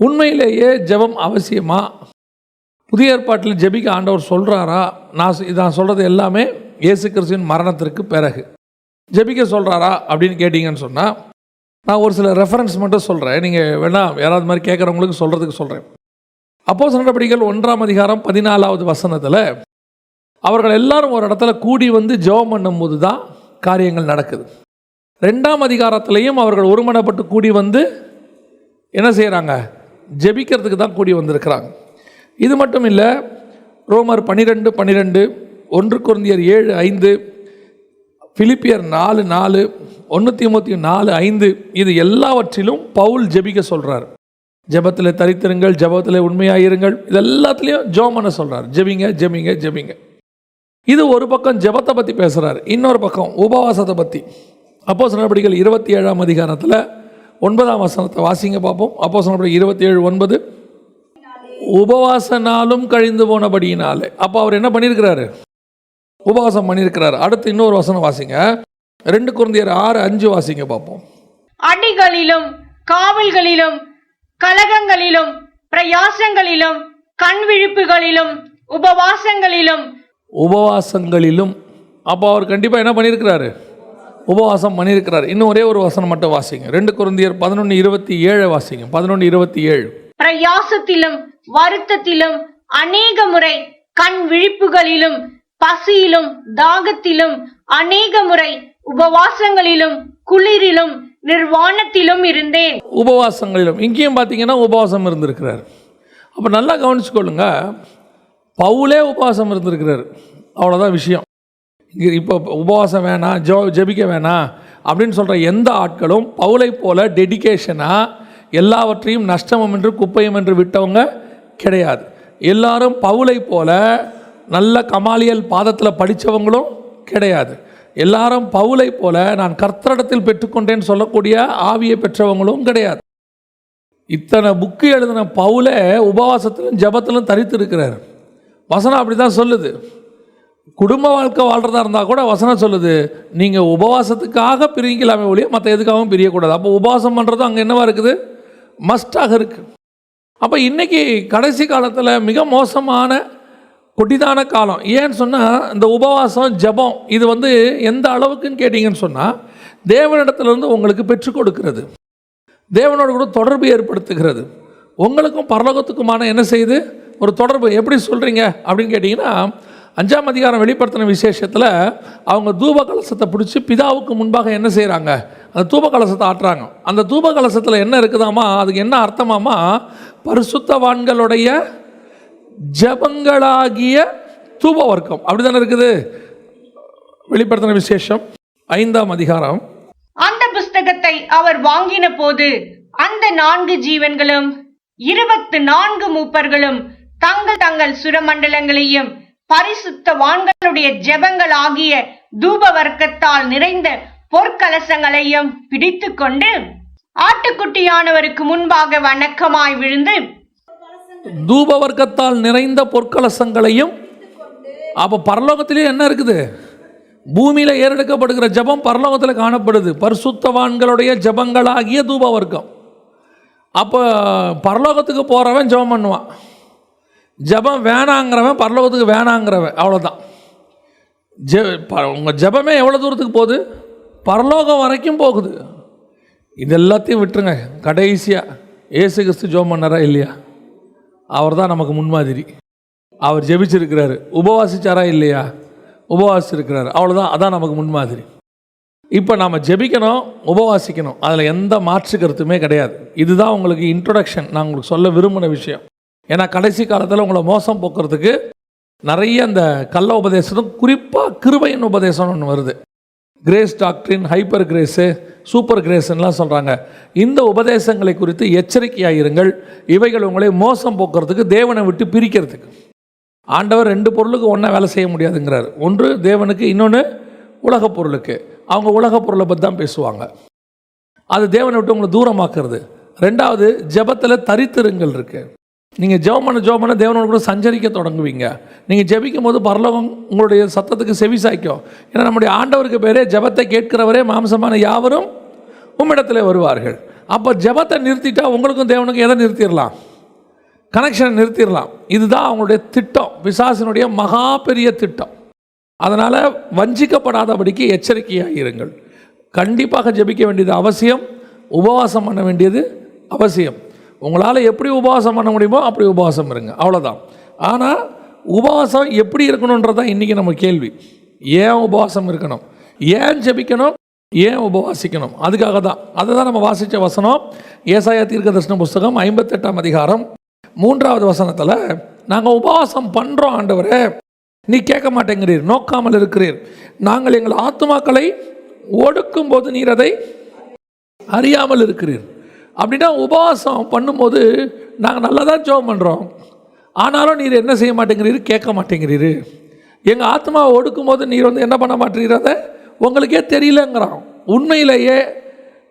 உண்மையிலேயே ஜெபம் அவசியமா? புதிய ஏற்பாட்டில் ஜெபிக்க ஆண்டவர் சொல்கிறாரா நான் நான் சொல்கிறது எல்லாமே இயேசு கிறிஸ்துவின் மரணத்திற்கு பிறகு. ஜெபிக்க சொல்கிறாரா அப்படின்னு கேட்டிங்கன்னு சொன்னால் நான் ஒரு சில ரெஃபரன்ஸ் மட்டும் சொல்கிறேன் நீங்கள் வேணால் யாராவது மாதிரி கேட்குறவங்களுக்கு சொல்கிறதுக்கு சொல்கிறேன் அப்போ நடவடிக்கைகள் ஒன்றாம் அதிகாரம் பதினாலாவது வசனத்தில் அவர்கள் எல்லாரும் ஒரு இடத்துல கூடி வந்து ஜெபம் பண்ணும்போது தான் காரியங்கள் நடக்குது. ரெண்டாம் அதிகாரத்திலையும் அவர்கள் ஒருமனப்பட்டு கூடி வந்து என்ன செய்கிறாங்க ஜெபிக்கிறதுக்கு தான் கூடி வந்திருக்கிறாங்க. இது மட்டும் இல்லை ரோமர் பன்னிரெண்டு பன்னிரெண்டு ஒன்று குருந்தியர் ஏழு ஐந்து பிலிப்பியர் நாலு நாலு ஒன்று முப்பத்தி நாலு ஐந்து இது எல்லாவற்றிலும் பவுல் ஜெபிக்க சொல்கிறார் ஜெபத்தில் தரித்திருங்கள் ஜெபத்தில் உண்மையாயிருங்கள் இது எல்லாத்துலேயும் ஜோம் பண்ண சொல்கிறார் ஜெபிங்க ஜெபிங்க ஜெபிங்க. இது ஒரு பக்கம் ஜெபத்தை பற்றி பேசுகிறார் இன்னொரு பக்கம் உபவாசத்தை பற்றி அப்போ நடவடிக்கைகள் இருபத்தி ஏழாம் அதிகாரத்தில் ஒன்பதாம் வசனத்தை வாசிங்க பார்ப்போம். அப்போ நடவடிக்கை இருபத்தி ஏழு ஒன்பது. உபவாச நாளும் கழிந்து போனபடியினாலே. அப்போ அவர் என்ன பண்ணியிருக்கிறாரு? உபவாசம் பண்ணியிருக்கிறார். அடுத்து இன்னொரு வசனம் வாசிங்க. ரெண்டு குருந்தியர் ஆறு அஞ்சு வாசிங்க பார்ப்போம். அடிகளிலும் காவல்களிலும் கலகங்களிலும் பிரயாசங்களிலும் கண் விழிப்புகளிலும் உபவாசங்களிலும். உபவாசங்களிலும். அப்போ அவர் கண்டிப்பாக என்ன பண்ணியிருக்கிறாரு? உபவாசம் பண்ணியிருக்கிறார். இன்னும் ஒரே ஒரு வசனம் மட்டும் வாசிங்க. ரெண்டு குருந்தியர் பதினொன்று இருபத்தி ஏழு வாசிங்க. பதினொன்று இருபத்தி ஏழு. பிரயாசத்திலும் வருத்தத்திலும் அநேக முறை கண் விழிப்புகளிலும் பசியிலும் தாகத்திலும் அநேக முறை உபவாசங்களிலும் குளிரிலும் நிர்வாணத்திலும் இருந்தேன். உபவாசங்களிலும். இங்கேயும் பார்த்தீங்கன்னா உபவாசம் இருந்திருக்கிறார். அப்போ நல்லா கவனிச்சுக்கொள்ளுங்க. பவுலே உபவாசம் இருந்திருக்கிறார். அவ்வளோதான் விஷயம். இப்போ உபவாசம் வேணாம் ஜோ ஜெபிக்க வேணாம் அப்படின்னு சொல்கிற எந்த ஆட்களும் பவுலை போல டெடிகேஷனாக எல்லாவற்றையும் நஷ்டமும் என்று குப்பையும் என்று விட்டவங்க கிடையாது. எல்லாரும் பவுலை போல நல்ல கமாலியல் பாதத்தில் படித்தவங்களும் கிடையாது. எல்லாரும் பவுலை போல நான் கர்த்தரிடத்தில் பெற்றுக்கொண்டேன்னு சொல்லக்கூடிய ஆவியை பெற்றவங்களும் கிடையாது. இத்தனை புக்கு எழுதின பவுலை உபவாசத்திலும் ஜெபத்திலும் தரித்து இருக்கிறார் வசனம் அப்படி தான் சொல்லுது. குடும்ப வாழ்க்கை வாழ்கிறதா இருந்தால் கூட வசனம் சொல்லுது. நீங்கள் உபவாசத்துக்காக பிரிக்கலாமே ஒழிய மற்ற எதுக்காகவும் பிரியக்கூடாது. அப்போ உபவாசம் பண்ணுறதும் அங்கே என்னவாக இருக்குது? மஸ்டாக இருக்குது அப்போ இன்றைக்கி கடைசி காலத்தில் மிக மோசமான கொடிதான காலம். ஏன்னு சொன்னால் இந்த உபவாசம் ஜெபம் இது வந்து எந்த அளவுக்குன்னு கேட்டிங்கன்னு சொன்னால் தேவனிடத்துலேருந்து உங்களுக்கு பெற்றுக் கொடுக்கிறது. தேவனோட கூட தொடர்பு ஏற்படுத்துகிறது. உங்களுக்கும் பரலோகத்துக்குமான என்ன செய்யுது? ஒரு தொடர்பு. எப்படி சொல்கிறீங்க அப்படின்னு கேட்டிங்கன்னா அஞ்சாம் அதிகாரம் வெளிப்படுத்தின விசேஷத்தில் அவங்க தூப கலசத்தை பிடிச்சி பிதாவுக்கு முன்பாக என்ன செய்கிறாங்க அந்த தூப கலசத்தை ஆட்டுறாங்க. அந்த தூப கலசத்தில் என்ன இருக்குதாமா? அதுக்கு என்ன அர்த்தமாமா? பரிசுத்தவான்களுடைய ஜபங்களாகிய தூப வர்க்கம் அப்படி தானே இருக்குது? வெளிப்படுத்தின விசேஷம் ஐந்தாம் அதிகாரம். அந்த புஸ்தகத்தை அவர் வாங்கின போது அந்த நான்கு ஜீவன்களும் இருபத்து நான்கு மூப்பர்களும் தங்கள் தங்கள் சுரமண்டலங்களையும் பரிசுத்த வான்களுடைய ஜெபங்கள் ஆகிய தூப வர்க்கத்தால் நிறைந்த பொற்கலசங்களையும் பிடித்துக்கொண்டு ஆட்டுக்குட்டியானவருக்கு முன்பாக வணக்கமாய் விழுந்து தூப வர்க்கத்தால் நிறைந்த பொற்கலசங்களையும் அப்போ பரலோகத்திலே என்ன இருக்குது? பூமியில் ஏறெடுக்கப்படுகிற ஜெபம் பரலோகத்தில் காணப்படுது. பரிசுத்தவான்களுடைய ஜெபங்களாகிய தூப வர்க்கம் அப்போ பரலோகத்துக்கு போகிறவன் ஜெபம் பண்ணுவான். ஜெபம் வேணாங்கிறவன் பரலோகத்துக்கு வேணாங்கிறவன். அவ்வளோதான் ஜெ ப உங்கள் ஜெபமே எவ்வளோ தூரத்துக்கு போகுது? பரலோகம் வரைக்கும் போகுது. இது எல்லாத்தையும் விட்டுருங்க. கடைசியாக ஏசு கிறிஸ்து ஜோம் பண்ணாரா இல்லையா? அவர் தான் நமக்கு முன்மாதிரி. அவர் ஜெபிச்சிருக்கிறாரு. உபவாசிச்சாரா இல்லையா? உபவாசிச்சிருக்கிறாரு. அவ்வளோதான் அதான் நமக்கு முன்மாதிரி. இப்போ நாம் ஜெபிக்கணும் உபவாசிக்கணும். அதில் எந்த மாற்று கருத்துமே கிடையாது. இதுதான் உங்களுக்கு இன்ட்ரொடக்ஷன் நான் உங்களுக்கு சொல்ல விரும்பின விஷயம். ஏன்னா கடைசி காலத்தில் உங்களை மோசம் போக்குறதுக்கு நிறைய அந்த கள்ள உபதேசம் குறிப்பாக கிருபையின் உபதேசம்னு ஒன்று வருது. கிரேஸ் டாக்டரின் ஹைப்பர் கிரேஸு சூப்பர் கிரேஸ்லாம் சொல்கிறாங்க இந்த உபதேசங்களை குறித்து எச்சரிக்கையாக இருங்கள் இவைகள் உங்களை மோசம் போக்குறதுக்கு தேவனை விட்டு பிரிக்கிறதுக்கு. ஆண்டவர் ரெண்டு பொருளுக்கு ஒன்றா வேலை செய்ய முடியாதுங்கிறார். ஒன்று தேவனுக்கு இன்னொன்று உலகப் பொருளுக்கு. அவங்க உலகப் பொருளை பற்றி தான் பேசுவாங்க. அது தேவனை விட்டு உங்களை தூரமாக்குறது. ரெண்டாவது ஜெபத்தில் தரித்திருங்கள் இருக்குது நீங்கள் ஜெபம் பண்ண ஜெபம் பண்ண தேவனோட கூட சஞ்சரிக்க தொடங்குவீங்க. நீங்கள் ஜெபிக்கும் போது பரலோகம் உங்களுடைய சத்தத்துக்கு செவி சாய்க்கும். ஏன்னா நம்முடைய ஆண்டவருக்கு பேரே ஜெபத்தை கேட்கிறவரே மாம்சமான யாவரும் உம்மிடத்தில் வருவார்கள். அப்போ ஜெபத்தை நிறுத்திட்டா உங்களுக்கும் தேவனுக்கும் எதை நிறுத்திடலாம்? கனெக்ஷனை நிறுத்திடலாம். இதுதான் அவங்களுடைய திட்டம். பிசாசினுடைய மகா பெரிய திட்டம். அதனால் வஞ்சிக்கப்படாதபடிக்கு எச்சரிக்கையாக இருங்கள். கண்டிப்பாக ஜெபிக்க வேண்டியது அவசியம். உபவாசம் பண்ண வேண்டியது அவசியம். உங்களால் எப்படி உபவாசம் பண்ண முடியுமோ அப்படி உபவாசம் இருங்க. அவ்வளோதான் ஆனால் உபவாசம் எப்படி இருக்கணுன்றதான் இன்றைக்கி நம்ம கேள்வி. ஏன் உபவாசம் இருக்கணும்? ஏன் ஜபிக்கணும்? ஏன் உபவாசிக்கணும்? அதுக்காக தான் அதை தான் நம்ம வாசித்த வசனம். ஏசாயா தீர்க்க தரிசன புஸ்தகம் ஐம்பத்தெட்டாம் அதிகாரம் மூன்றாவது வசனத்தில் நாங்கள் உபவாசம் பண்ணுறோம் ஆண்டவரே. நீ கேட்க மாட்டேங்கிறீர். நோக்காமல் இருக்கிறீர். நாங்கள் எங்கள் ஆத்துமாக்களை ஒடுக்கும் போது நீர் அதை அறியாமல் இருக்கிறீர். அப்படின்னா உபவாசம் பண்ணும்போது நாங்கள் நல்லா தான் ஜோம் பண்ணுறோம் ஆனாலும் நீர் என்ன செய்ய மாட்டேங்கிறீர் கேட்க மாட்டேங்கிறீர். எங்கள் ஆத்மாவை ஒடுக்கும் போது நீர் வந்து என்ன பண்ண மாட்டேங்கிறத உங்களுக்கே தெரியலங்கிறோம் உண்மையிலேயே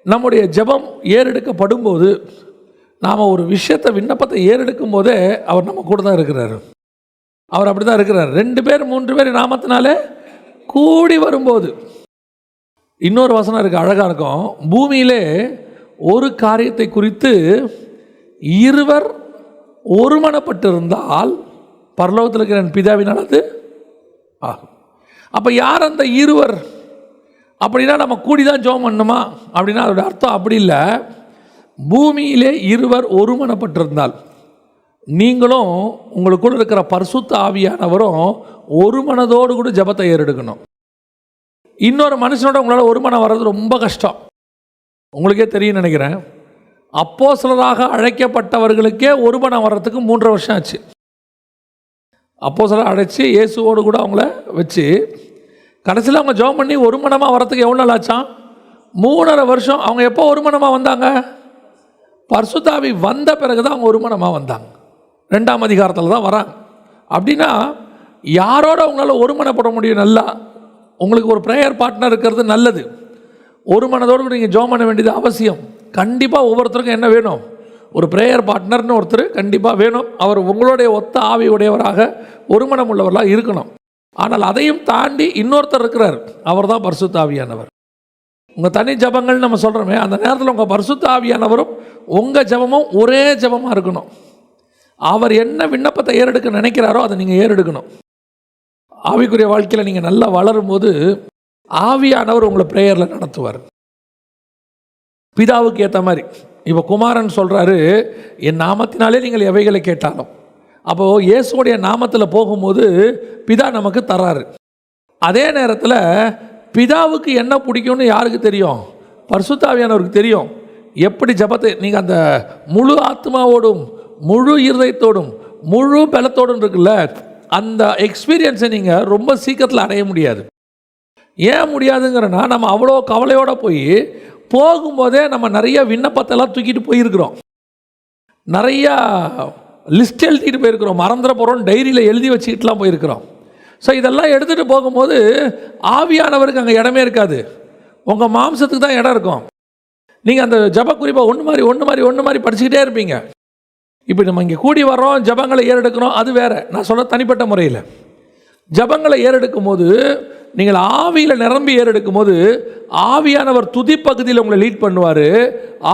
நம்முடைய ஜெபம் ஏறெடுக்கப்படும் போது நாம் ஒரு விஷயத்தை விண்ணப்பத்தை ஏறெடுக்கும் போதே அவர் நம்ம கூட தான் இருக்கிறாரு. அவர் அப்படி தான் இருக்கிறார். ரெண்டு பேர் மூன்று பேர் நாமத்தினாலே கூடி வரும்போது. இன்னொரு வசனம் இருக்குது அழகாக இருக்கும். பூமியிலே ஒரு காரியத்தை குறித்து இருவர் ஒருமனப்பட்டிருந்தால் பரலோகத்தில் இருக்கிற என் பிதாவினால் அது ஆகும். அப்போ யார் அந்த இருவர்? அப்படின்னா நம்ம கூடி தான் ஜோம் பண்ணணுமா அப்படின்னா அதோட அர்த்தம் அப்படி இல்லை. பூமியிலே இருவர் ஒருமனப்பட்டிருந்தால். நீங்களும் உங்களுக்குள்ள இருக்கிற பரிசுத்த ஆவியானவரும் ஒரு மனதோடு கூட ஜெபத்தை ஏறெடுக்கணும். இன்னொரு மனுஷனோட உங்களால் ஒரு மனம் வர்றது ரொம்ப கஷ்டம். உங்களுக்கே தெரியும் நினைக்கிறேன். அப்போ சிலராக அழைக்கப்பட்டவர்களுக்கே ஒருபணம் வர்றதுக்கு மூன்றரை வருஷம் ஆச்சு. அப்போ சிலர் அழைச்சி இயேசுவோடு கூட அவங்கள வச்சு கடைசியில் அவங்க ஜோம் பண்ணி ஒரு மனமாக வரத்துக்கு எவ்வளோ நாள் ஆச்சான் மூணரை வருஷம். அவங்க எப்போ ஒரு மனமாக வந்தாங்க? பர்சுதாவி வந்த பிறகு தான் அவங்க ஒரு மனமாக வந்தாங்க. ரெண்டாம் அதிகாரத்தில் தான் வராங்க. அப்படின்னா யாரோட உங்களால் ஒருமனப்பட முடியும்? நல்லா. உங்களுக்கு ஒரு ப்ரேயர் பார்ட்னர் இருக்கிறது நல்லது. ஒரு மனதோடு நீங்கள் ஜோம் பண்ண வேண்டியது அவசியம். கண்டிப்பாக ஒவ்வொருத்தருக்கும் என்ன வேணும்? ஒரு ப்ரேயர் பார்ட்னர்னு ஒருத்தர் கண்டிப்பாக வேணும். அவர் உங்களுடைய ஒத்த ஆவி உடையவராக ஒரு மனம் உள்ளவர்களாக இருக்கணும். ஆனால் அதையும் தாண்டி இன்னொருத்தர் இருக்கிறார். அவர் தான் பரிசுத்த ஆவியானவர். உங்கள் தனி ஜபங்கள் நம்ம சொல்கிறோமே அந்த நேரத்தில் உங்கள் பரிசுத்த ஆவியானவரும் உங்கள் ஜபமும் ஒரே ஜபமாக இருக்கணும். அவர் என்ன விண்ணப்பத்தை ஏறெடுக்க நினைக்கிறாரோ அதை நீங்கள் ஏறெடுக்கணும். ஆவிக்குரிய வாழ்க்கையில் நீங்கள் நல்லா வளரும்போது ஆவியானவர் உங்களை ப்ரேயரில் நடத்துவார். பிதாவுக்கு ஏற்ற மாதிரி. இப்போ குமாரன் சொல்கிறாரு என் நாமத்தினாலே நீங்கள் எவைகளை கேட்டாலும். அப்போது இயேசுடைய நாமத்தில் போகும்போது பிதா நமக்கு தராரு. அதே நேரத்தில் பிதாவுக்கு என்ன பிடிக்கும்னு யாருக்கு தெரியும்? பர்சுத்தாவியானவருக்கு தெரியும். எப்படி ஜபத்தை நீங்கள் அந்த முழு ஆத்மாவோடும் முழு இருதயத்தோடும் முழு பலத்தோடும் இருக்குல்ல அந்த எக்ஸ்பீரியன்ஸை நீங்கள் ரொம்ப சீக்கிரத்தில் அடைய முடியாது. ஏன் முடியாதுங்கிறனா நம்ம அவ்வளோ கவலையோடு போய் போகும்போதே நம்ம நிறைய விண்ணப்பத்தெல்லாம் தூக்கிட்டு போயிருக்கிறோம். நிறையா லிஸ்ட் எழுதிட்டு போயிருக்கிறோம். மறந்துட போகிறோம் டைரியில் எழுதி வச்சுக்கிட்டுலாம் போயிருக்கிறோம். ஸோ இதெல்லாம் எடுத்துகிட்டு போகும்போது ஆவியானவருக்கு அங்கே இடமே இருக்காது. உங்கள் மாம்சத்துக்கு தான் இடம் இருக்கும். நீங்கள் அந்த ஜப குறிப்பாக ஒன்று மாதிரி ஒன்று மாதிரி ஒன்று மாதிரி படிச்சுக்கிட்டே இருப்பீங்க. இப்போ நம்ம இங்கே கூடி வர்றோம் ஜபங்களை ஏறெடுக்கிறோம் அது வேறு. நான் சொல்ல தனிப்பட்ட முறையில். ஜபங்களை ஏறெடுக்கும் போது நீங்கள் ஆவியில் நிரம்பி ஏறெடுக்கும் போது ஆவியானவர் துதி பகுதியில் உங்களை லீட் பண்ணுவார்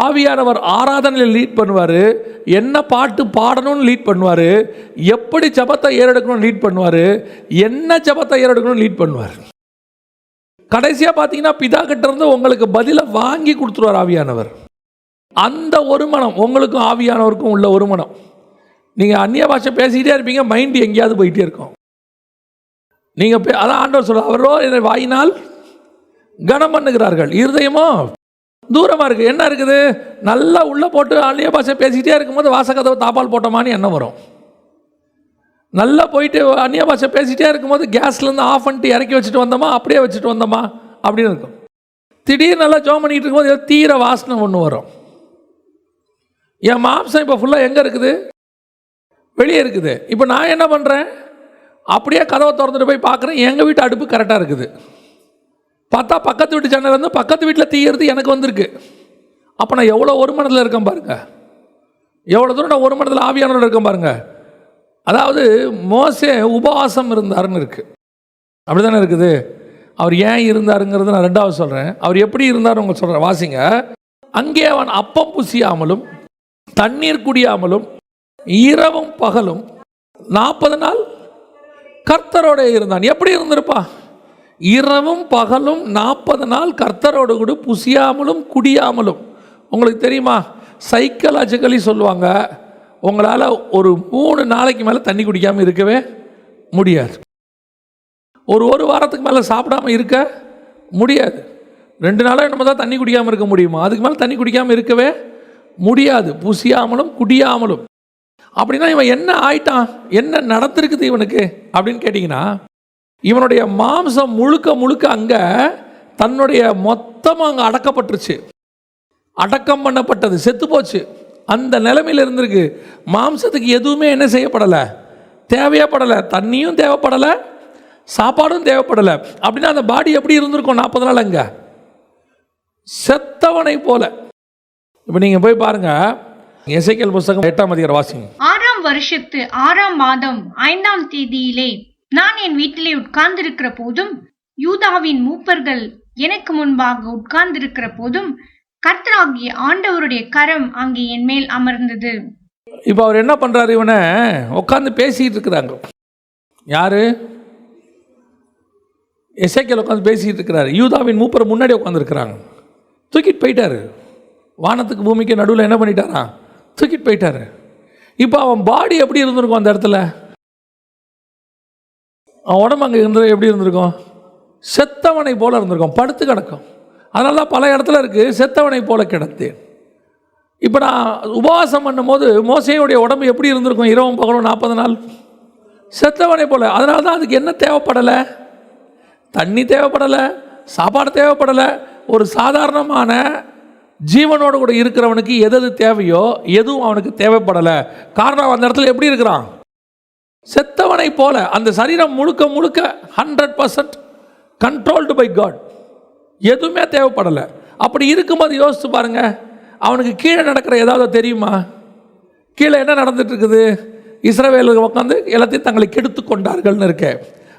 ஆவியானவர் ஆராதனையில் லீட் பண்ணுவார் என்ன பாட்டு பாடணும்னு லீட் பண்ணுவார் எப்படி ஜபத்தை ஏறெடுக்கணும்னு லீட் பண்ணுவார் என்ன ஜபத்தை ஏறெடுக்கணும்னு லீட் பண்ணுவார். கடைசியாக பார்த்தீங்கன்னா பிதா கிட்ட இருந்து உங்களுக்கு பதிலை வாங்கி கொடுத்துருவார் ஆவியானவர். அந்த ஒரு மனம் உங்களுக்கும் ஆவியானவருக்கும் உள்ள ஒரு மனம். நீங்கள் அந்நிய பாஷை பேசிக்கிட்டே இருப்பீங்க மைண்டு எங்கேயாவது போயிட்டே இருக்கும். நீங்கள் பே அதான் ஆண்டவர் சொல்ல அவரோ என்னை வாயினால் கனம் பண்ணுகிறார்கள். இருதயமோ தூரமாக இருக்குது என்ன இருக்குது? நல்லா உள்ளே போட்டு அந்நிய பாஷை பேசிக்கிட்டே இருக்கும்போது வாசக்கதவை தாப்பால் போட்டோமான்னு என்ன வரும். நல்லா போயிட்டு அந்நிய பாஷை பேசிகிட்டே இருக்கும்போது கேஸ்லேருந்து ஆஃப் பண்ணிட்டு இறக்கி வச்சுட்டு வந்தோமா? அப்படியே வச்சுட்டு வந்தோமா? அப்படின்னு இருக்கும். திடீர்னு நல்லா ஜோம் பண்ணிக்கிட்டு இருக்கும்போது தீர வாசனை ஒன்று வரும். என் மாம்சம் இப்போ ஃபுல்லாக எங்கே இருக்குது? வெளியே இருக்குது. இப்போ நான் என்ன பண்ணுறேன் அப்படியே கதவை திறந்துட்டு போய் பார்க்குறேன். எங்கள் வீட்டு அடுப்பு கரெக்டாக இருக்குது. பார்த்தா பக்கத்து வீட்டு ஜன்னல் வந்து பக்கத்து வீட்டில் தீயறது எனக்கு வந்திருக்கு. அப்போ நான் எவ்வளோ ஒரு மனதில் இருக்கேன் பாருங்கள் எவ்வளோ தூரம் நான் ஒரு மனதில் ஆவியானோட இருக்கேன் பாருங்கள் அதாவது மோசே உபவாசம் இருந்தாருன்னு இருக்குது அப்படி தானே இருக்குது? அவர் ஏன் இருந்தாருங்கிறது நான் ரெண்டாவது சொல்கிறேன் அவர் எப்படி இருந்தார் உங்க சொல்கிறேன் வாசிங்க. அங்கே அவன் அப்பம் புசியாமலும் தண்ணீர் குடியாமலும் இரவும் பகலும் நாற்பது நாள் கர்த்தரோட இருந்தான். எப்படி இருந்திருப்பா? இரவும் பகலும் நாற்பது நாள் கர்த்தரோடு கூட புசியாமலும் குடியாமலும். உங்களுக்கு தெரியுமா? சைக்கலாஜிக்கலி சொல்லுவாங்க உங்களால் ஒரு மூணு நாளைக்கு மேலே தண்ணி குடிக்காமல் இருக்கவே முடியாது. ஒரு ஒரு வாரத்துக்கு மேலே சாப்பிடாம இருக்க முடியாது. ரெண்டு நாளாக நம்ம தான் தண்ணி குடிக்காமல் இருக்க முடியுமா? அதுக்கு மேலே தண்ணி குடிக்காமல் இருக்கவே முடியாது. புசியாமலும் குடியாமலும். அப்படின்னா இவன் என்ன ஆயிட்டான்? என்ன நடத்திருக்குது இவனுக்கு? அப்படின்னு கேட்டிங்கன்னா இவனுடைய மாம்சம் முழுக்க முழுக்க அங்கே தன்னுடைய மொத்தமாக அங்கே அடக்கப்பட்டுருச்சு. அடக்கம் பண்ணப்பட்டது செத்து போச்சு. அந்த நிலைமையில் இருந்திருக்கு. மாம்சத்துக்கு எதுவுமே என்ன செய்யப்படலை. தேவையே படலை தண்ணியும் தேவைப்படலை. சாப்பாடும் தேவைப்படலை. அப்படின்னா அந்த பாடி எப்படி இருந்திருக்கும் நாற்பது நாள் அங்கே? செத்தவனை போல. இப்போ நீங்கள் போய் பாருங்கள் எசைக்கல் புஸ்தகம் எட்டாம் அதிகார வாசிங்க. ஆறாம் வருஷத்து ஆறாம் மாதம் ஐந்தாம் தேதியிலே நான் என் வீட்டிலே உட்கார்ந்திருக்கிற போதும் யூதாவின் மூப்பர்கள் எனக்கு முன்பாக உட்கார்ந்திருக்கிற போதும் கர்த்தராகிய ஆண்டவருடைய கரம் அங்கே என் மேல் அமர்ந்தது. இப்போ அவர் என்ன பண்ணுறாரு இவனை? உட்காந்து பேசிக்கிட்டு இருக்கிறாங்க. யாரு? எசைக்கல் உட்காந்து பேசிக்கிட்டு இருக்கிறாரு. யூதாவின் மூப்பர் முன்னாடி உட்காந்துருக்கிறாங்க தூக்கிட்டு போயிட்டாரு. வானத்துக்கு பூமிக்கு நடுவில் என்ன பண்ணிட்டாரா? தூக்கிட்டு போயிட்டாரு. இப்போ அவன் பாடி எப்படி இருந்திருக்கும் அந்த இடத்துல? அவன் உடம்பு அங்கே இருந்து எப்படி இருந்திருக்கும்? செத்தவனை போல இருந்திருக்கும் படுத்து கிடக்கும். அதனால தான் பல இடத்துல இருக்குது செத்தவனை போல கிடந்தேன். இப்போ நான் உபவாசம் பண்ணும்போது மோசையுடைய உடம்பு எப்படி இருந்திருக்கும்? இரவும் பகலும் நாற்பது நாள். செத்தவனை போல. அதனால தான் அதுக்கு என்ன தேவைப்படலை? தண்ணி தேவைப்படலை சாப்பாடு தேவைப்படலை. ஒரு சாதாரணமான ஜீவனோடு கூட இருக்கிறவனுக்கு எது எது தேவையோ எதுவும் அவனுக்கு தேவைப்படலை. காரணம் அந்த இடத்துல எப்படி இருக்கிறான்? செத்தவனை போல அந்த சரீரம் முழுக்க முழுக்க hundred percent controlled by God எதுவுமே தேவைப்படலை. அப்படி இருக்கும்போது யோசித்து பாருங்க அவனுக்கு கீழே நடக்கிற ஏதாவது தெரியுமா? கீழே என்ன நடந்துட்டு இருக்குது இஸ்ரவேலுக்கு உட்காந்து எல்லாத்தையும் தங்களை கெடுத்து கொண்டார்கள்னு இருக்க.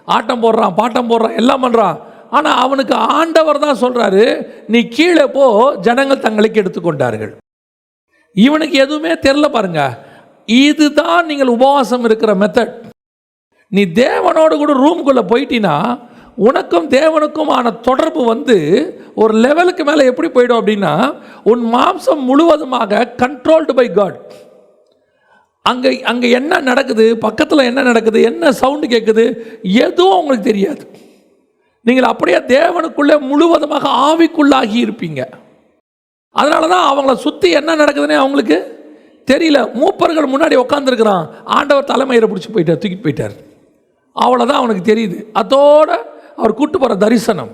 ஆட்டம் போடுறான் பாட்டம் போடுறான் எல்லாம் பண்ணுறான் ஆனால் அவனுக்கு ஆண்டவர் தான் சொல்கிறாரு நீ கீழே போ ஜனங்கள் தங்களுக்கு எடுத்துக்கொண்டார்கள். கொண்டார்கள் இவனுக்கு எதுவுமே தெரில பாருங்க. இதுதான் நீங்கள் உபவாசம் இருக்கிற மெத்தட் நீ தேவனோடு கூட ரூம்குள்ளே போயிட்டீன்னா உனக்கும் தேவனுக்குமான தொடர்பு வந்து ஒரு லெவலுக்கு மேலே எப்படி போயிடும் அப்படின்னா உன் மாம்சம் முழுவதுமாக கண்ட்ரோல்டு பை காட் அங்கே அங்கே என்ன நடக்குது? பக்கத்தில் என்ன நடக்குது? என்ன சவுண்டு கேட்குது எதுவும் உங்களுக்கு தெரியாது. நீங்கள் அப்படியே தேவனுக்குள்ளே முழுவதுமாக ஆவிக்குள்ளாகி இருப்பீங்க. அதனால தான் அவங்கள சுற்றி என்ன நடக்குதுன்னே அவங்களுக்கு தெரியல. மூப்பர்கள் முன்னாடி உட்காந்துருக்குறான் ஆண்டவர் தலைமையில பிடிச்சி போயிட்டார் தூக்கிட்டு போயிட்டார். அவ்வளோதான் அவனுக்கு தெரியுது. அதோட அவர் கூட்டு போகிற தரிசனம்.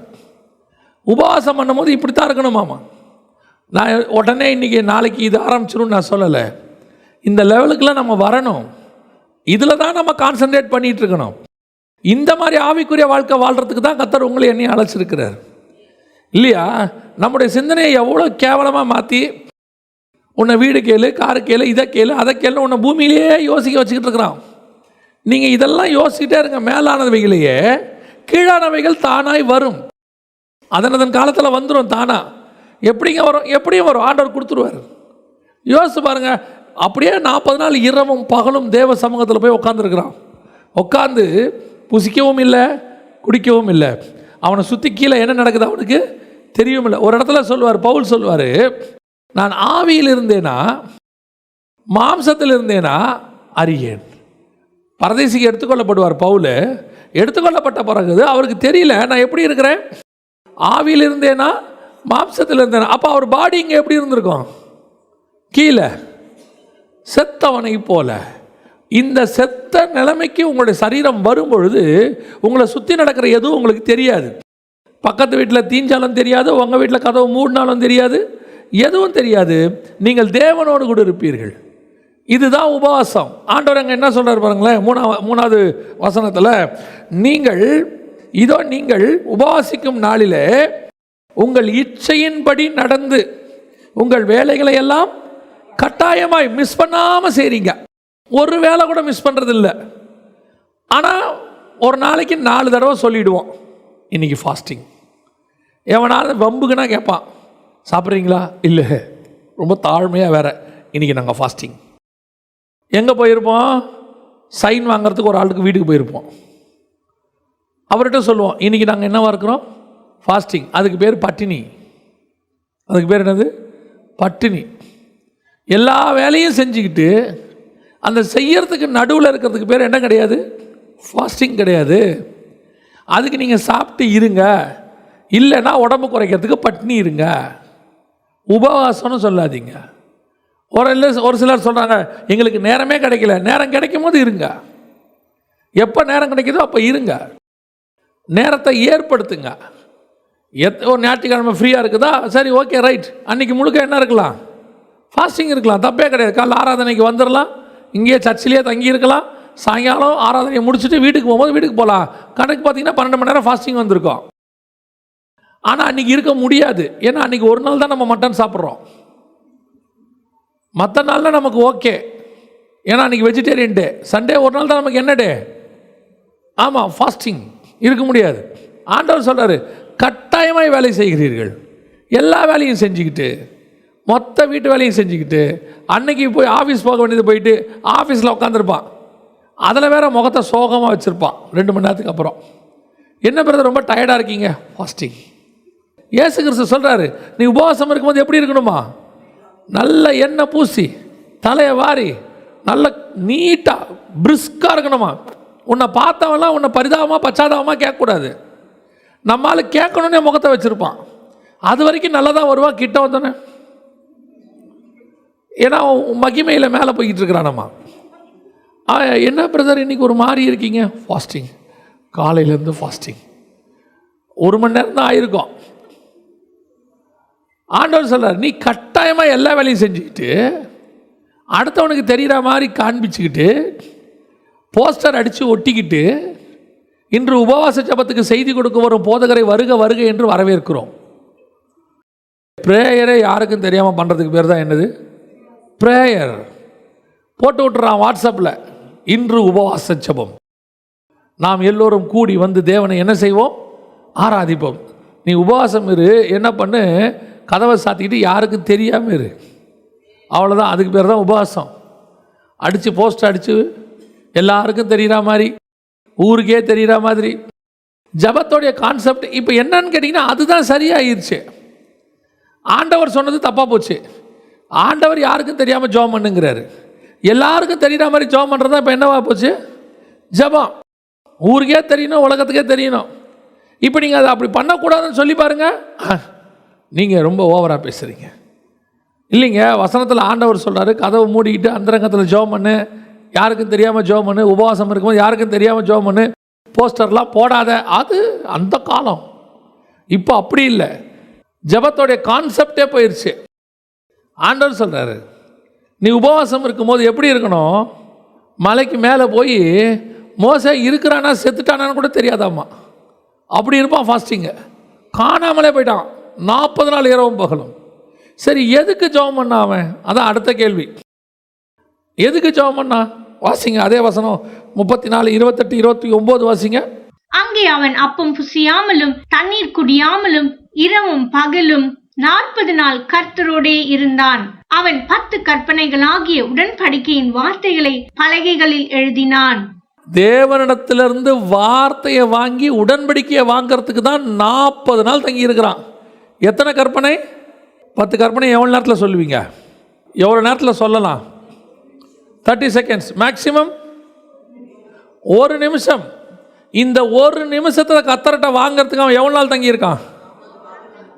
உபவாசம் பண்ணும்போது இப்படி தான் இருக்கணுமாமா நான் உடனே இன்றைக்கி நாளைக்கு இது ஆரம்பிச்சிடும் நான் சொல்லலை. இந்த லெவலுக்குலாம் நம்ம வரணும். இதில் தான் நம்ம கான்சென்ட்ரேட் பண்ணிகிட்டு இருக்கணும். இந்த மாதிரி ஆவிக்குரிய வாழ்க்கை வாழ்கிறதுக்கு தான் கத்தர் உங்களை என்னையும் அழைச்சிருக்கிறார். இல்லையா? நம்முடைய சிந்தனையை எவ்வளோ கேவலமாக மாற்றி உன்னை வீடு கேளு காரு கேளு இதை கேளு அதை கேளு உன்னை பூமியிலேயே யோசிக்க வச்சுக்கிட்டு இருக்கிறான். நீங்கள் இதெல்லாம் யோசிச்சுட்டே இருங்க. மேலானவைகளையே கீழானவைகள் தானாய் வரும். அதன் அதன் காலத்தில் வந்துடும் தானா. எப்படிங்க வரும்? எப்படியும் வரும். ஆண்டவர் கொடுத்துருவார். யோசிச்சு பாருங்க. அப்படியே நாற்பது நாள் இரவும் பகலும் தேவ சமூகத்தில் போய் உட்காந்துருக்குறான் உட்காந்து புசிக்கவும் இல்லை குடிக்கவும் இல்லை. அவனை சுற்றி கீழே என்ன நடக்குது அவனுக்கு? தெரியவும் இல்லை. ஒரு இடத்துல சொல்லுவார் பவுல் சொல்லுவார் நான் ஆவியில் இருந்தேனா மாம்சத்தில் இருந்தேனா அறியேன். பரதேசிக்கு எடுத்துக்கொள்ளப்படுவார் பவுல். எடுத்துக்கொள்ளப்பட்ட பிறகு அவருக்கு தெரியல நான் எப்படி இருக்கிறேன்? ஆவியில் இருந்தேனா மாம்சத்தில் இருந்தேனா? அப்போ அவர் பாடி இங்கே எப்படி இருந்திருக்கும்? கீழே. செத்தவனை போல. இந்த செத்த நிலைமைக்கு உங்களுடைய சரீரம் வரும் பொழுது உங்களை சுற்றி நடக்கிற எதுவும் உங்களுக்கு தெரியாது. பக்கத்து வீட்டில் தீஞ்சாலும் தெரியாது உங்கள் வீட்டில் கதவு மூடினாலும் தெரியாது எதுவும் தெரியாது. நீங்கள் தேவனோடு கூட இருப்பீர்கள். இதுதான் உபவாசம். ஆண்டவர் அங்கே என்ன சொல்கிறார் பாருங்களேன் மூணாவது மூணாவது வசனத்தில் நீங்கள் இதோ நீங்கள் உபவாசிக்கும் நாளிலே உங்கள் இச்சையின்படி நடந்து உங்கள் வேலைகளை எல்லாம் கட்டாயமாய் மிஸ் பண்ணாமல் செய்கிறீங்க ஒரு வேலை கூட மிஸ் பண்ணுறதில்ல ஆனால் ஒரு நாளைக்கு நாலு தடவை சொல்லிவிடுவோம் இன்னைக்கு ஃபாஸ்டிங் எவனாலும் வம்புக்குன்னா கேட்பான் சாப்பிட்றீங்களா? இல்லை. ரொம்ப தாழ்மையாக வேற இன்றைக்கி நாங்கள் ஃபாஸ்டிங் எங்கே போயிருப்போம்? சைன் வாங்குறதுக்கு ஒரு ஆளுக்கு வீட்டுக்கு போயிருப்போம். அவர்கிட்ட சொல்லுவோம் இன்றைக்கி நாங்கள் என்னவாக இருக்கிறோம்? ஃபாஸ்டிங் அதுக்கு பேர் பட்டினி. அதுக்கு பேர் என்னது? பட்டினி. எல்லா வேலையும் செஞ்சுக்கிட்டு அந்த செய்யறதுக்கு நடுவில் இருக்கிறதுக்கு பேர் என்ன கிடையாது? ஃபாஸ்டிங் கிடையாது. அதுக்கு நீங்கள் சாப்பிட்டு இருங்க. இல்லைன்னா உடம்பு குறைக்கிறதுக்கு பட்னி இருங்க. உபவாசம்னு சொல்லாதீங்க. ஒரு இல்லை ஒரு சிலர் சொல்கிறாங்க எங்களுக்கு நேரமே கிடைக்கல. நேரம் கிடைக்கும் போது இருங்க. எப்போ நேரம் கிடைக்குதோ அப்போ இருங்க. நேரத்தை ஏற்படுத்துங்க. எத் ஒரு ஞாயிற்றுக்கிழமை ஃப்ரீயாக இருக்குதா? சரி ஓகே ரைட் அன்றைக்கி முழுக்க என்ன இருக்கலாம்? ஃபாஸ்டிங் இருக்கலாம். தப்பே கிடையாது. காலைல ஆராதனைக்கு வந்துடலாம் இங்கேயே சர்ச்சிலேயே தங்கியிருக்கலாம். சாயங்காலம் ஆராதனையை முடிச்சுட்டு வீட்டுக்கு போகும்போது வீட்டுக்கு போகலாம். கணக்கு பார்த்தீங்கன்னா பன்னெண்டு மணி நேரம் ஃபாஸ்டிங் வந்திருக்கோம். ஆனால் அன்றைக்கி இருக்க முடியாது. ஏன்னா அன்றைக்கி ஒரு நாள் தான் நம்ம மட்டன் சாப்பிட்றோம். மற்ற நாளில் நமக்கு ஓகே. ஏன்னா அன்றைக்கி வெஜிடேரியன் டே சண்டே ஒரு நாள் தான் நமக்கு என்ன டே ஆமாம் ஃபாஸ்டிங் இருக்க முடியாது. ஆண்டவர் சொல்கிறாரு கட்டாயமாய் வேலை செய்கிறீர்கள். எல்லா வேலையும் செஞ்சுக்கிட்டு மொத்த வீட்டு வேலையும் செஞ்சுக்கிட்டு அன்னைக்கு போய் ஆஃபீஸ் போக வேண்டியது போயிட்டு ஆஃபீஸில் உட்காந்துருப்பான் அதில் வேற முகத்தை சோகமாக வச்சுருப்பான் ரெண்டு மணி நேரத்துக்கு அப்புறம். என்ன பிறகு ரொம்ப டயர்டாக இருக்கீங்க? ஃபாஸ்டிங் ஏசு கிறிஸ்து சொல்கிறாரு நீ உபவாசம் இருக்கும்போது எப்படி இருக்கணுமா? நல்ல எண்ணெய் பூசி தலையை வாரி நல்ல நீட்டாக பிரிஸ்காக இருக்கணுமா? உன்னை பார்த்தவன்லாம் உன்னை பரிதாபமாக பச்சாதாபமாக கேட்கக்கூடாது. நம்மளால் கேட்கணுன்னே முகத்தை வச்சுருப்பான். அது வரைக்கும் நல்லதாக வருவான் கிட்ட வந்தோன்னே? ஏன்னா மகிமையில் மேலே போய்கிட்டு இருக்கிறானம்மா ஆ, என்ன பிரதர் இன்னைக்கு ஒரு மாதிரி இருக்கீங்க? ஃபாஸ்டிங் காலையிலேருந்து ஃபாஸ்டிங் ஒரு மணி நேரம் தான் ஆயிருக்கும். ஆண்டவர் சொல்கிறார் நீ கட்டாயமாக எல்லா வேலையும் செஞ்சுக்கிட்டு அடுத்தவனுக்கு தெரிகிற மாதிரி காண்பிச்சுக்கிட்டு போஸ்டர் அடித்து ஒட்டிக்கிட்டு இன்று உபவாச ஜபத்துக்கு செய்தி கொடுக்க வரும் போதகரை வருக வருக என்று வரவேற்கிறோம். ப்ரேயரை யாருக்கும் தெரியாமல் பண்ணுறதுக்கு பேர் தான் என்னது? ப்ரேயர் போட்டு விட்டுறான் வாட்ஸ்அப்பில் இன்று உபவாச ஜபம். நாம் எல்லோரும் கூடி வந்து தேவனை என்ன செய்வோம்? ஆராதிப்போம். நீ உபவாசம் இரு. என்ன பண்ணு? கதவை சாத்திக்கிட்டு யாருக்கும் தெரியாமல் இரு. அவ்வளோதான் அதுக்கு பேர் தான் உபவாசம். அடித்து போஸ்ட் அடித்து எல்லாருக்கும் தெரிகிற மாதிரி ஊருக்கே தெரிகிற மாதிரி. ஜபத்தோடைய கான்செப்ட் இப்போ என்னன்னு கேட்டிங்கன்னா அதுதான் சரியாயிருச்சு. ஆண்டவர் சொன்னது தப்பாக போச்சு. ஆண்டவர் யாருக்கும் தெரியாமல் ஜோம் பண்ணுங்கிறாரு. எல்லாருக்கும் தெரிகிற மாதிரி ஜோம் பண்ணுறது இப்போ என்னவா போச்சு? ஜபம். ஊருக்கே தெரியணும் உலகத்துக்கே தெரியணும். இப்போ நீங்கள் அதை அப்படி பண்ணக்கூடாதுன்னு சொல்லி பாருங்கள் நீங்கள் ரொம்ப ஓவராக பேசுகிறீங்க இல்லைங்க வசனத்தில் ஆண்டவர் சொல்கிறாரு கதவை மூடிக்கிட்டு அந்தரங்கத்தில் ஜோம் பண்ணு. யாருக்கும் தெரியாமல் ஜோம் பண்ணு. உபவாசம் இருக்கும்போது யாருக்கும் தெரியாமல் ஜோம் பண்ணு. போஸ்டர்லாம் போடாத. அது அந்த காலம். இப்போ அப்படி இல்லை. ஜெபத்தோடைய கான்செப்டே போயிடுச்சு ஆண்டவர் சொல்கிறாரு நீ உபவாசம் இருக்கும்போது எப்படி இருக்கணும்? மலைக்கு மேலே போய் மோச இருக்கிறானா செத்துட்டானான்னு கூட தெரியாதாம்மா. அப்படி இருப்பான் ஃபாஸ்டிங்கு காணாமலே போயிட்டான். நாற்பது நாள் இரவும் பகலும். சரி எதுக்கு ஜெபம் பண்ணா அவன்? அதான் அடுத்த கேள்வி. எதுக்கு ஜெபம் பண்ணா? வாசிங்க அதே வசனம் முப்பத்தி நாலு இருபத்தெட்டு இருபத்தி ஒம்பது வாசிங்க. அங்கே அவன் அப்பம் புசியாமலும் தண்ணீர் குடியாமலும் இரவும் பகலும் நாற்பது நாள் கர்த்தரோடே இருந்தான். அவன் பத்து கற்பனைகளாகிய உடன்படிக்கையின் வார்த்தைகளை பலகைகளில் எழுதினான். தேவனிடத்திலிருந்து வார்த்தையை வாங்கி உடன்படிக்கையை வாங்குறதுக்கு தான் நாற்பது நாள் தங்கி இருக்கிறான் எத்தனை கற்பனை? பத்து கற்பனை எவ்வளோ நேரத்தில் சொல்லுவீங்க? எவ்வளோ நேரத்தில் சொல்லலாம்? தேர்ட்டி செகண்ட்ஸ் மேக்சிமம் ஒரு நிமிஷம். இந்த ஒரு நிமிஷத்தில் கத்தரட்டை வாங்குறதுக்கு அவன் எவ்வளோ நாள் தங்கியிருக்கான்?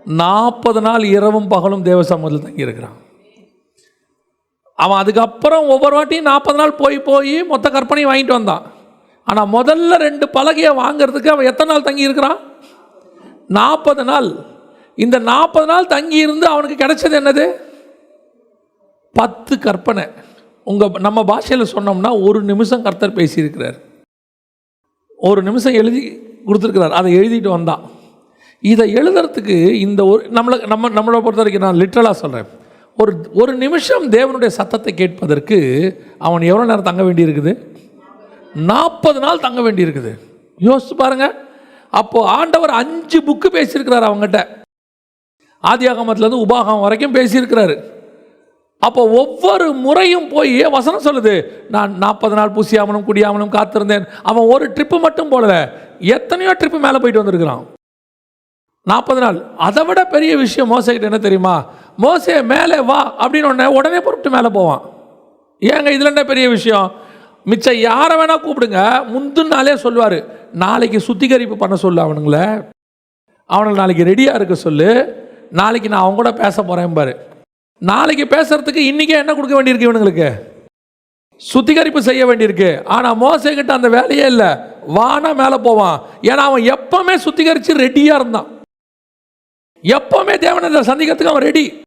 நாற்பது நாள் இரவும் பகலும் தேவ சமூகத்தில் தங்கியிருக்கிறான் அவன் அதுக்கப்புறம் ஒவ்வொரு வாட்டியும் நாற்பது நாள் போய் போய் மொத்த கற்பனையும் வாங்கிட்டு வந்தான். ஆனால் முதல்ல ரெண்டு பலகையை வாங்குறதுக்கு அவன் எத்தனை நாள் தங்கியிருக்கிறான் நாற்பது நாள். இந்த நாற்பது நாள் தங்கியிருந்து அவனுக்கு கிடைச்சது என்னது? பத்து கற்பனை. உங்கள் நம்ம பாஷையில் சொன்னோம்னா ஒரு நிமிஷம் கர்த்தர் பேசியிருக்கிறார். ஒரு நிமிஷம் எழுதி கொடுத்துருக்கிறார். அதை எழுதிட்டு வந்தான். இதை எழுதுறதுக்கு இந்த ஒரு நம்மளை நம்ம நம்மளை பொறுத்த வரைக்கும் நான் லிட்ரலாக சொல்கிறேன் ஒரு ஒரு நிமிஷம் தேவனுடைய சத்தத்தை கேட்பதற்கு அவன் எவ்வளோ நேரம் தங்க வேண்டியிருக்குது? நாற்பது நாள் தங்க வேண்டியிருக்குது. யோசிச்சு பாருங்க. அப்போது ஆண்டவர் அஞ்சு புக்கு பேசியிருக்கிறார் அவங்ககிட்ட ஆதியாகமத்துலேருந்து உபாகம் வரைக்கும் பேசியிருக்கிறாரு. அப்போ ஒவ்வொரு முறையும் போய் வசனம் சொல்லுது. நான் நாற்பது நாள் பூசியாமலும் குடியாமலும் காத்திருந்தேன். அவன் ஒரு ட்ரிப்பு மட்டும் போடல. எத்தனையோ ட்ரிப்பு மேலே போயிட்டு வந்திருக்கிறான். நாற்பது நாள். அதை விட பெரிய விஷயம் மோசைக்கிட்ட என்ன தெரியுமா? மோசே மேலே வா அப்படின்னு உடனே உடனே புறப்பட்டு மேலே போவான். ஏங்க இதில் என்ன பெரிய விஷயம்? மிச்சம் யாரை வேணால் கூப்பிடுங்க. முந்தின நாளே சொல்லுவார் நாளைக்கு சுத்திகரிப்பு பண்ண சொல்லு அவனுங்கள. அவனுக்கு நாளைக்கு ரெடியாக இருக்க சொல்லு. நாளைக்கு நான் அவங்க கூட பேச போகிறேன் பாரு. நாளைக்கு பேசுகிறதுக்கு இன்றைக்கே என்ன கொடுக்க வேண்டியிருக்கு இவனுங்களுக்கு. சுத்திகரிப்பு செய்ய வேண்டியிருக்கு. ஆனால் மோசைக்கிட்ட அந்த வேலையே இல்லை. வானா மேலே போவான். ஏன்னா அவன் எப்பவுமே சுத்திகரித்து ரெடியாக இருந்தான். எப்போவுமே தேவனை சந்திக்கிறதுக்கு அவன் ரெடி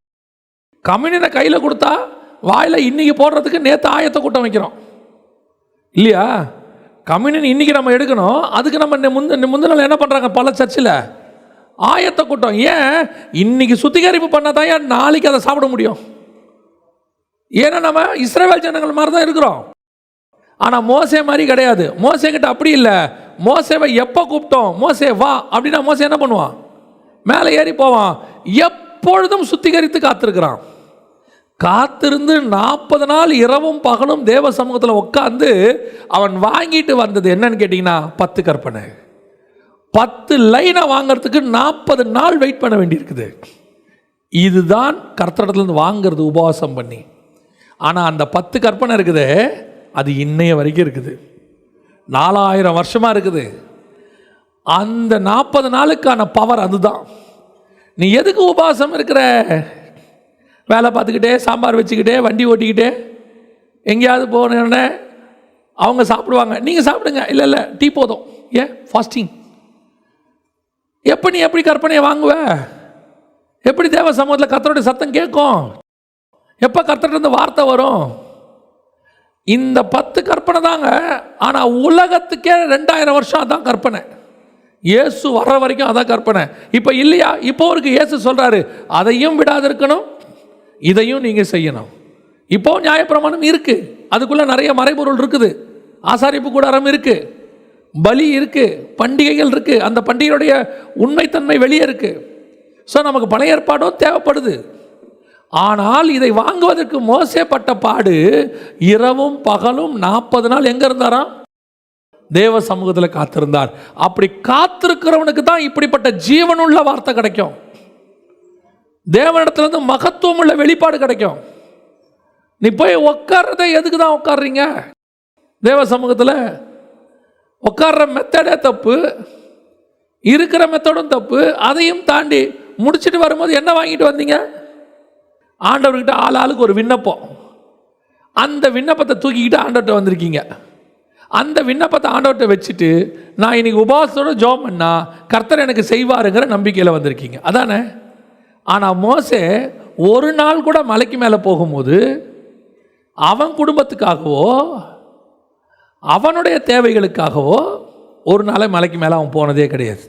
கம்யூனினை கையில் கொடுத்தா வாயில் இன்னைக்கு போடுறதுக்கு நேற்று ஆயத்தை கூட்டம் வைக்கிறோம். இல்லையா? கம்யூனியன் இன்னைக்கு நம்ம எடுக்கணும். அதுக்கு நம்ம முந்த முந்தினால் முந்தின நாள் என்ன பண்ணுறாங்க பல சர்ச்சில். ஆயத்த கூட்டம். ஏன்? இன்னைக்கு சுத்திகரிப்பு பண்ணால் தான் ஏன் நாளைக்கு அதை சாப்பிட முடியும்? ஏன்னா நம்ம இஸ்ரேல் ஜனங்கள் மாதிரி தான் இருக்கிறோம். ஆனால் மோசே மாதிரி கிடையாது. மோசே கிட்ட அப்படி இல்லை. மோசேவை எப்போ கூப்பிட்டோம்? மோசே வா அப்படின்னா மோசே என்ன பண்ணுவான்? மேலே ஏறி போவான். எப்பொழுதும் சுத்திகரித்து காத்திருக்கிறான். காத்திருந்து நாற்பது நாள் இரவும் பகலும் தேவ சமூகத்தில் உட்காந்து அவன் வாங்கிட்டு வந்தது என்னன்னு கேட்டிங்கன்னா பத்து கற்பனை. பத்து லைனை வாங்குறதுக்கு நாற்பது நாள் வெயிட் பண்ண வேண்டியிருக்குது. இதுதான் கர்த்தடத்துலேருந்து வாங்குறது உபவாசம் பண்ணி. ஆனால் அந்த பத்து கற்பனை இருக்குது அது இன்னைய வரைக்கும் இருக்குது. நாலாயிரம் வருஷமாக இருக்குது. அந்த நாற்பது நாளுக்கான பவர் அதுதான். நீ எதுக்கு உபாசம் இருக்கிற? வேலை பார்த்துக்கிட்டே சாம்பார் வச்சுக்கிட்டே வண்டி ஓட்டிக்கிட்டே எங்கேயாவது போனோடனே அவங்க சாப்பிடுவாங்க. நீங்கள் சாப்பிடுங்க. இல்லை இல்லை டீ போதும். ஏன் ஃபாஸ்டிங் எப்போ நீ எப்படி கற்பனையை வாங்குவ? எப்படி தேவ சமூகத்தில் கத்தருடைய சத்தம் கேட்கும்? எப்போ கத்தர்கிட்ட வார்த்தை வரும்? இந்த பத்து கற்பனை தாங்க. ஆனால் உலகத்துக்கே ரெண்டாயிரம் வருஷம் தான் கற்பனை. இயேசு வர்ற வரைக்கும் அதான் கற்பனை. இப்போ இல்லையா? இப்போ இருக்கு இயேசு சொல்கிறாரு அதையும் விடாதிருக்கணும் இதையும் நீங்கள் செய்யணும். இப்போ நியாயப்பிரமாணம் இருக்குது அதுக்குள்ளே நிறைய மறைபொருள் இருக்குது. ஆசாரிப்பு கூடாரம் இருக்குது பலி இருக்குது பண்டிகைகள் இருக்குது அந்த பண்டிகையுடைய உண்மைத்தன்மை வெளியே இருக்குது ஸோ நமக்கு பழைய ஏற்பாடும் தேவைப்படுது. ஆனால் இதை வாங்குவதற்கு மோசப்பட்ட பாடு இரவும் பகலும் நாற்பது நாள் எங்கே இருந்தாராம்? தேவ சமூகத்தில் காத்திருந்தார். அப்படி காத்திருக்கிறவனுக்கு தான் இப்படிப்பட்ட ஜீவனுள்ள வார்த்தை கிடைக்கும். தேவனிடத்துலேருந்து மகத்துவம் உள்ள வெளிப்பாடு கிடைக்கும். நீ போய் உட்கார்றத எதுக்கு தான் உட்கார்றீங்க தேவ சமூகத்தில் உட்கார்ற மெத்தடே தப்பு இருக்கிற மெத்தடும் தப்பு அதையும் தாண்டி முடிச்சிட்டு வரும்போது என்ன வாங்கிட்டு வந்தீங்க? ஆண்டவர்கிட்ட ஆள் ஆளுக்கு ஒரு விண்ணப்பம். அந்த விண்ணப்பத்தை தூக்கிக்கிட்டு ஆண்டவர்கிட்ட வந்திருக்கீங்க. அந்த விண்ணப்பத்தை ஆண்டவர்கிட்ட வச்சுட்டு நான் இன்னைக்கு உபவாசத்தோட ஜோம் பண்ணா கர்த்தர் எனக்கு செய்வாருங்கிற நம்பிக்கையில் வந்திருக்கீங்க. அதானே? ஆனால் மோசே ஒரு நாள் கூட மலைக்கு மேலே போகும்போது அவன் குடும்பத்துக்காகவோ அவனுடைய தேவைகளுக்காகவோ ஒரு நாளை மலைக்கு மேலே அவன் போனதே கிடையாது.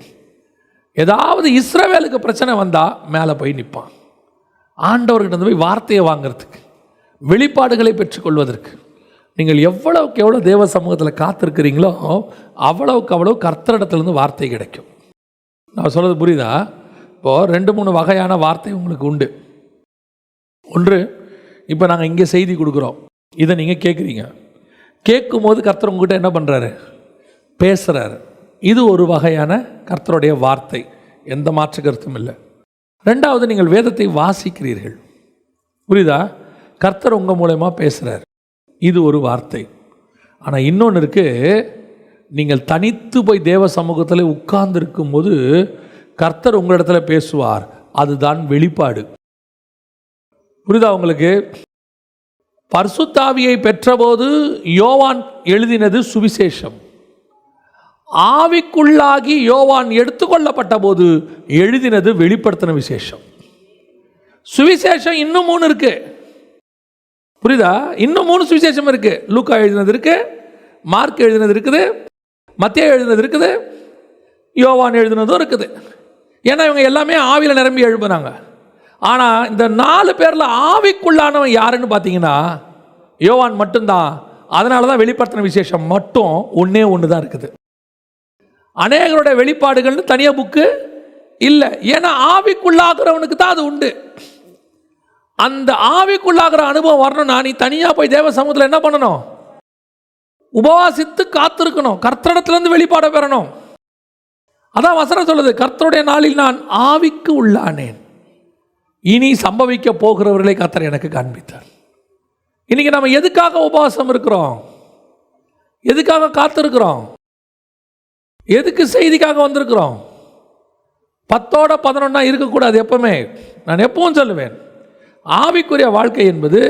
ஏதாவது இஸ்ரவேலுக்கு பிரச்சனை வந்தால் மேலே போய் நிற்பான் ஆண்டவர்கிட்ட இருந்து போய் வார்த்தையை வாங்குறதுக்கு வெளிப்பாடுகளை பெற்றுக்கொள்வதற்கு. நீங்கள் எவ்வளவுக்கு எவ்வளோ தேவ சமூகத்தில் காத்திருக்கிறீங்களோ அவ்வளவுக்கு அவ்வளோ கர்த்தரிடத்துலேருந்து வார்த்தை கிடைக்கும். நான் சொல்கிறது புரியுதா? இப்போது ரெண்டு மூணு வகையான வார்த்தை உங்களுக்கு உண்டு. ஒன்று இப்போ நாங்கள் இங்கே செய்தி கொடுக்குறோம். இதை நீங்கள் கேட்குறீங்க கேட்கும்போது கர்த்தர் உங்ககிட்ட என்ன பண்ணுறாரு பேசுகிறாரு இது ஒரு வகையான கர்த்தருடைய வார்த்தை. எந்த மாற்று கருத்தும் இல்லை. ரெண்டாவது நீங்கள் வேதத்தை வாசிக்கிறீர்கள். புரியுதா? கர்த்தர் உங்கள் மூலயமா பேசுகிறார் இது ஒரு வார்த்தை. ஆனால் இன்னொன்று இருக்குது நீங்கள் தனித்து போய் தேவ சமூகத்தில் உட்கார்ந்துருக்கும் போது கர்த்தர் உங்களிடத்துல பேசுவார். அதுதான் வெளிப்பாடு. புரிதா உங்களுக்கு? பர்சுத்தாவியை பெற்றபோது யோவான் எழுதினது சுவிசேஷம். ஆவிக்குள்ளாகி யோவான் எடுத்துக்கொள்ளப்பட்ட போது எழுதினது வெளிப்படுத்தின விசேஷம். சுவிசேஷம் இன்னும் மூணு இருக்குது புரியுதா? இன்னும் மூணு சுவிசேஷம் இருக்கு. லூக்கா எழுதினது இருக்கு மார்க் எழுதினது இருக்குது மத்திய எழுதினது இருக்குது யோவான் எழுதினதும் இருக்குது. ஏன்னா இவங்க எல்லாமே ஆவியில் நிரம்பி எழுப்புனாங்க. ஆனால் இந்த நாலு பேரில் ஆவிக்குள்ளானவன் யாருன்னு பார்த்தீங்கன்னா யோவான் மட்டும்தான். அதனால தான் வெளிப்படுத்தின விசேஷம் மட்டும் ஒன்றே ஒன்று தான் இருக்குது. அநேகருடைய வெளிப்பாடுகள்னு தனியாக புக்கு இல்லை. ஏன்னா ஆவிக்குள்ளாகிறவனுக்கு தான் அது உண்டு. அந்த ஆவிக்குள்ளாகிற அனுபவம் வரணும்னா நீ தனியாக போய் தேவ சமூகத்தில் என்ன பண்ணணும்? உபவாசித்து காத்திருக்கணும். கர்த்தரிடத்திலிருந்து வெளிப்பாட பெறணும். அதான் வசனம் சொல்லுது கர்த்தருடைய நாளில் நான் ஆவிக்கு உள்ளானேன். இனி சம்பவிக்க போகிறவர்களை கர்த்தர் எனக்கு காண்பித்தார். இன்னைக்கு நம்ம எதுக்காக உபவாசம் இருக்கிறோம்? எதுக்காக காத்திருக்கிறோம்? எதுக்கு செய்திக்காக வந்திருக்கிறோம்? பத்தோட பதினொன்னா இருக்கக்கூடாது எப்பவுமே. நான் எப்பவும் சொல்லுவேன் ஆவிக்குரிய வாழ்க்கை என்பது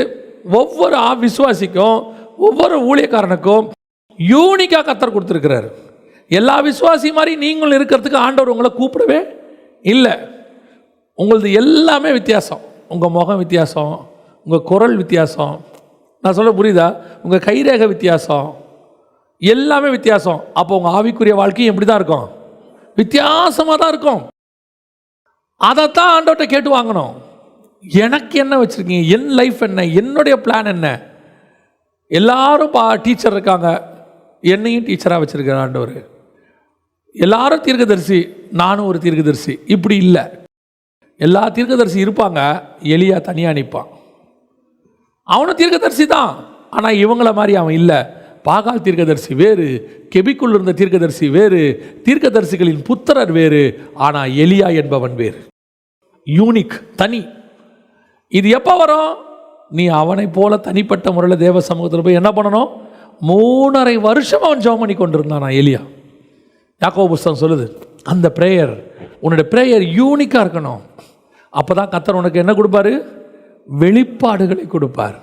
ஒவ்வொரு ஆ விசுவாசிக்கும் ஒவ்வொரு ஊழியக்காரனுக்கும் யூனிக்காக கத்தர் கொடுத்துருக்கிறார். எல்லா விசுவாசி மாதிரி நீங்களும் இருக்கிறதுக்கு ஆண்டவர் உங்களை கூப்பிடவே இல்லை. உங்களது எல்லாமே வித்தியாசம். உங்கள் முகம் வித்தியாசம் உங்கள் குரல் வித்தியாசம். நான் சொல்ல புரியுதா? உங்கள் கைரேக வித்தியாசம். எல்லாமே வித்தியாசம். அப்போ உங்கள் ஆவிக்குரிய வாழ்க்கையும் எப்படி தான் இருக்கும்? வித்தியாசமாக தான் இருக்கும். அதைத்தான் ஆண்டவர்கிட்ட கேட்டு வாங்கணும். எனக்கு என்ன வச்சுருக்கீங்க? என் லைஃப் என்ன? என்னுடைய பிளான் என்ன? எல்லாரும் பா டீச்சர் இருக்காங்க. என்னையும் டீச்சராக வச்சுருக்கார் ஆண்டவர். எல்லாரும் தீர்க்கதரிசி நானும் ஒரு தீர்க்கதரிசி. இப்படி இல்லை. எல்லா தீர்க்கதரிசி இருப்பாங்க. எலியா தனியாக நிற்பான் அவனும் தீர்க்கதரிசி தான். ஆனால் இவங்கள மாதிரி அவன் இல்லை. பாகால் தீர்க்கதரிசி வேறு. கெபிக்குள் இருந்த தீர்க்கதரிசி வேறு. தீர்க்கதரிசிகளின் புத்திரர் வேறு. ஆனால் எலியா என்பவன் வேறு. யூனிக் தனி. இது எப்போ வரும்? நீ அவனை போல தனிப்பட்ட முறையில் தேவ சமூகத்தில் போய் என்ன பண்ணணும்? மூணரை வருஷம் அவன் ஜெபம் பண்ணி கொண்டிருந்தான் எலியா? யாக்கோ புஸ்தகம் சொல்லுது அந்த ப்ரேயர் உன்னோட ப்ரேயர் யூனிக்காக இருக்கணும். அப்போ தான் கத்தர் உனக்கு என்ன கொடுப்பாரு? வெளிப்பாடுகளை கொடுப்பார்.